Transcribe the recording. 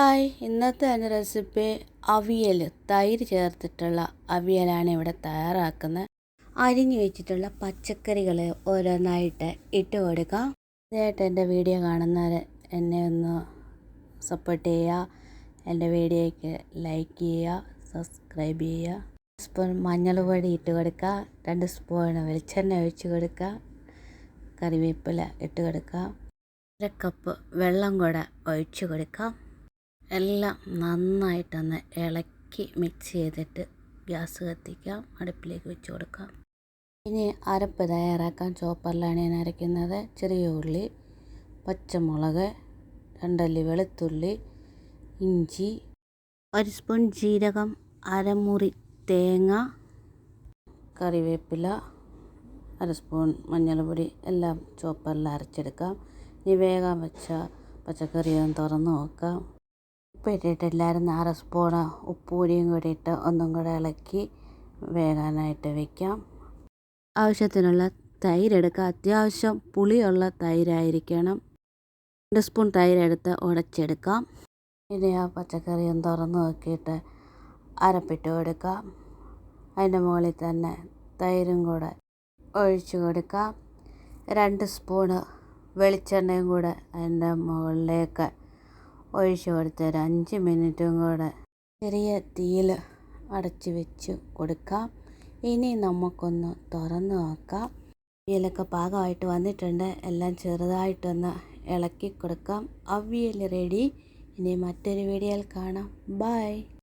Hi. ഇന്നത്തെ എന്റെ recipe avial തൈര് ചേർത്തിട്ടുള്ള അവിയലാണ് ഇവിടെ തയ്യാറാക്കുന്നത്. അരിഞ്ഞു വെച്ചിട്ടുള്ള പച്ചക്കറികൾ ഓരോന്നായിട്ട് ഇട്ട് കൊടുക്കാം. ഇതായിട്ട് എന്റെ വീഡിയോ കാണുന്നവർ എന്നെ ഒന്ന് സപ്പോർട്ട് ചെയ്യുക. എന്റെ വീഡിയോയ്ക്ക് ലൈക്ക് ചെയ്യുക സബ്സ്ക്രൈബ് ചെയ്യുക. സ്പൂൺ മഞ്ഞൾ പൊടി ഇട്ട് കൊടുക്കുക. രണ്ട് സ്പൂൺ വെളിച്ചെണ്ണ ഒഴിച്ച് കൊടുക്കുക. കറിവേപ്പില ഇട്ട് കൊടുക്കുക. അര കപ്പ് വെള്ളം കൂടെ ഒഴിച്ച് കൊടുക്കാം. എല്ലാം നന്നായിട്ടൊന്ന് ഇളക്കി മിക്സ് ചെയ്തിട്ട് ഗ്യാസ് കത്തിക്കാം അടുപ്പിലേക്ക് വെച്ച് കൊടുക്കാം ഇനി അരപ്പ് തയ്യാറാക്കാൻ ചോപ്പറിലാണ് ഞാൻ അരയ്ക്കുന്നത്. ചെറിയ ഉള്ളി പച്ചമുളക് രണ്ടല്ലി വെളുത്തുള്ളി ഇഞ്ചി ഒരു സ്പൂൺ ജീരകം അരമുറി തേങ്ങ കറിവേപ്പില അര സ്പൂൺ മഞ്ഞൾപ്പൊടി എല്ലാം ചോപ്പറിൽ അരച്ചെടുക്കാം. ഇനി വേഗം വെച്ച പച്ചക്കറിയൊന്ന് തുറന്ന് നോക്കാം. ഉപ്പ് എല്ലാവരും അര സ്പൂണ് ഉപ്പുപൊടിയും കൂടി ഇട്ട് ഒന്നും കൂടെ ഇളക്കി വേകാനായിട്ട് വെക്കാം. ആവശ്യത്തിനുള്ള തൈരെടുക്കുക. അത്യാവശ്യം പുളിയുള്ള തൈരായിരിക്കണം. രണ്ട് സ്പൂൺ തൈരെടുത്ത് ഉടച്ചെടുക്കാം. ഇനി ആ പച്ചക്കറി ഒന്ന് തുറന്ന് നോക്കിയിട്ട് അരപ്പിട്ട് കൊടുക്കാം അതിന്റെ മുകളിൽ തന്നെ തൈരും കൂടെ ഒഴിച്ച് കൊടുക്കാം രണ്ട് സ്പൂണ് വെളിച്ചെണ്ണയും കൂടെ അതിന്റെ മുകളിലേക്ക് ഒഴിച്ച് കൊടുത്ത് ഒരു അഞ്ച് മിനിറ്റും കൂടെ ചെറിയ തീയിൽ അടച്ച് വെച്ച് കൊടുക്കാം. ഇനി നമുക്കൊന്ന് തുറന്ന് നോക്കാം. അവിയലൊക്കെ പാകമായിട്ട് വന്നിട്ടുണ്ട്. എല്ലാം ചെറുതായിട്ടൊന്ന് ഇളക്കി കൊടുക്കാം. അവിയൽ റെഡി. ഇനി മറ്റൊരു വീഡിയോയിൽ കാണാം. ബൈ.